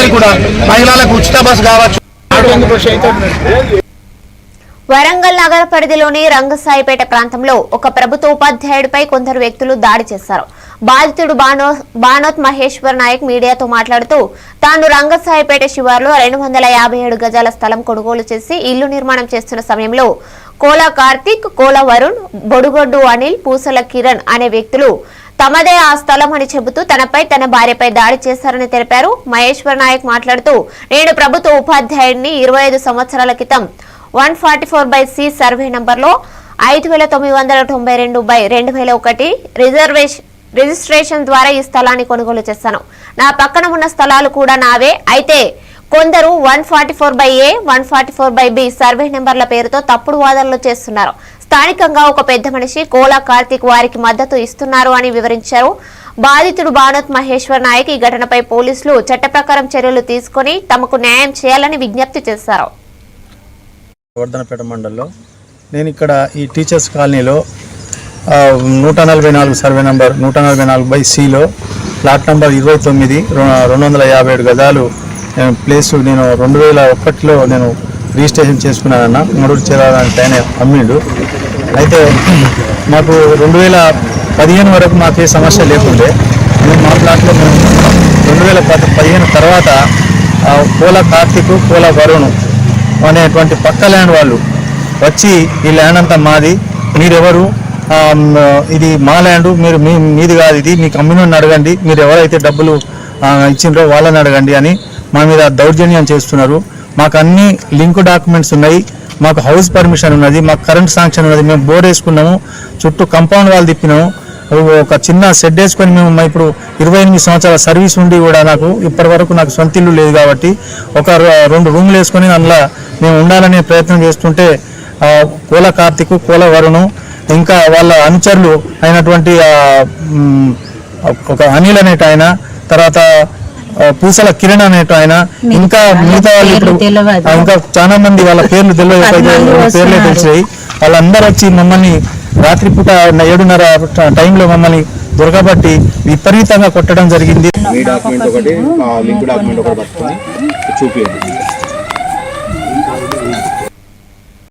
మహిళలందరికీ కూడా మహిళలకు ఉచిత బస్సు కావచ్చు. వరంగల్ నగర పరిధిలోని రంగసాయిపేట ప్రాంతంలో ఒక ప్రభుత్వ ఉపాధ్యాయుడిపై కొందరు వ్యక్తులు దాడి చేశారు. బాధితుడు బానోత్ మహేశ్వర్ నాయక్ మీడియాతో మాట్లాడుతూ తాను రంగసాయిపేట శివార్లో రెండు వందల యాభై ఏడు గజాల స్థలం కొనుగోలు చేసి ఇల్లు నిర్మాణం చేస్తున్న సమయంలో కోలా కార్తిక్ కోలా వరుణ్ బొడుగొడ్డు అనిల్ పూసల కిరణ్ అనే వ్యక్తులు తమదే ఆ స్థలం అని చెబుతూ తనపై తన భార్యపై దాడి చేశారని తెలిపారు. మహేశ్వర్ నాయక్ మాట్లాడుతూ నేను ప్రభుత్వ ఉపాధ్యాయుడిని ఇరవై ఐదు సంవత్సరాల క్రితం one forty four by C survey నంబర్లో ఐదు వేల తొమ్మిది వందల తొంభై రెండు బై రెండు వేల ఒకటి రిజర్వేషన్ రిజిస్ట్రేషన్ ద్వారా ఈ స్థలాన్ని కొనుగోలు చేశాను. నా పక్కన ఉన్న స్థలాలు కూడా నావే. అయితే కొందరు one forty four by A one forty four by B survey నెంబర్ల పేరుతో తప్పుడు వాదనలు చేస్తున్నారు. స్థానికంగా ఒక పెద్ద మనిషి కోలా కార్తిక్ వారికి మద్దతు ఇస్తున్నారు అని వివరించారు. బాధితుడు భానత్ మహేశ్వర్ నాయక్ ఈ ఘటనపై పోలీసులు చట్ట ప్రకారం చర్యలు తీసుకొని తమకు న్యాయం చేయాలని విజ్ఞప్తి చేశారు. వర్ధనపేట మండల్లో నేను ఇక్కడ ఈ టీచర్స్ కాలనీలో నూట నలభై నాలుగు సర్వే నంబర్ నూట నలభై నాలుగు బై సిలో ప్లాట్ నంబర్ ఇరవై తొమ్మిది రెండు వందల యాభై ఏడు గజాలు నేను నేను రెండు వేల ఒకటిలో నేను రిజిస్ట్రేషన్ చేసుకున్నానన్న మూడు చేరాలని ఆయన అమ్మిండు. అయితే మాకు రెండు వేల పదిహేను వరకు మాకు ఏ సమస్య లేకుండే. మేము మా ప్లాట్లో మేము రెండు వేల పద పదిహేను తర్వాత పూల కార్తీక్ కోల వరుణ్ అనేటువంటి పక్క ల్యాండ్ వాళ్ళు వచ్చి ఈ ల్యాండ్ అంతా మాది. మీరెవరు? ఇది మా ల్యాండ్ మీరు మీ మీది కాదు ఇది మీకు అమ్మినోడిని అడగండి. మీరు ఎవరైతే డబ్బులు ఇచ్చిండ్రో వాళ్ళని అడగండి అని మా మీద దౌర్జన్యం చేస్తున్నారు. మాకు అన్ని లింక్ డాక్యుమెంట్స్ ఉన్నాయి. మాకు హౌస్ పర్మిషన్ ఉన్నది. మాకు కరెంట్ శాంక్షన్ ఉన్నది. మేము బోర్ వేసుకున్నాము. చుట్టూ కంపౌండ్ వాళ్ళు తిప్పినాము. ఒక చిన్న షెడ్ వేసుకొని మేము మా ఇప్పుడు ఇరవై ఎనిమిది సంవత్సరాల సర్వీస్ ఉండి కూడా నాకు ఇప్పటి వరకు నాకు సొంత ఇల్లు లేదు కాబట్టి ఒక రెండు రూమ్లు వేసుకొని అందులో మేము ఉండాలనే ప్రయత్నం చేస్తుంటే కోల కార్తిక్ కోల వరుణు ఇంకా వాళ్ళ అనుచరులు అయినటువంటి ఒక అనిల్ అనేట ఆయన తర్వాత పూసల కిరణ్ అనేట ఆయన. ఇంకా మిగతా వాళ్ళు ఇప్పుడు ఇంకా చాలా మంది వాళ్ళ పేర్లు తెలియదు పేర్లే తెలిసాయి వాళ్ళందరూ వచ్చి మమ్మల్ని రాత్రిపూట ఏడున్నర టైంలో మమ్మల్ని దొరకబట్టి విపరీతంగా కొట్టడం జరిగింది. మీ డాక్యుమెంట్ ఒకటి ఆ లింక్ డాక్యుమెంట్ ఒకటి పట్టుకొని చూపించండి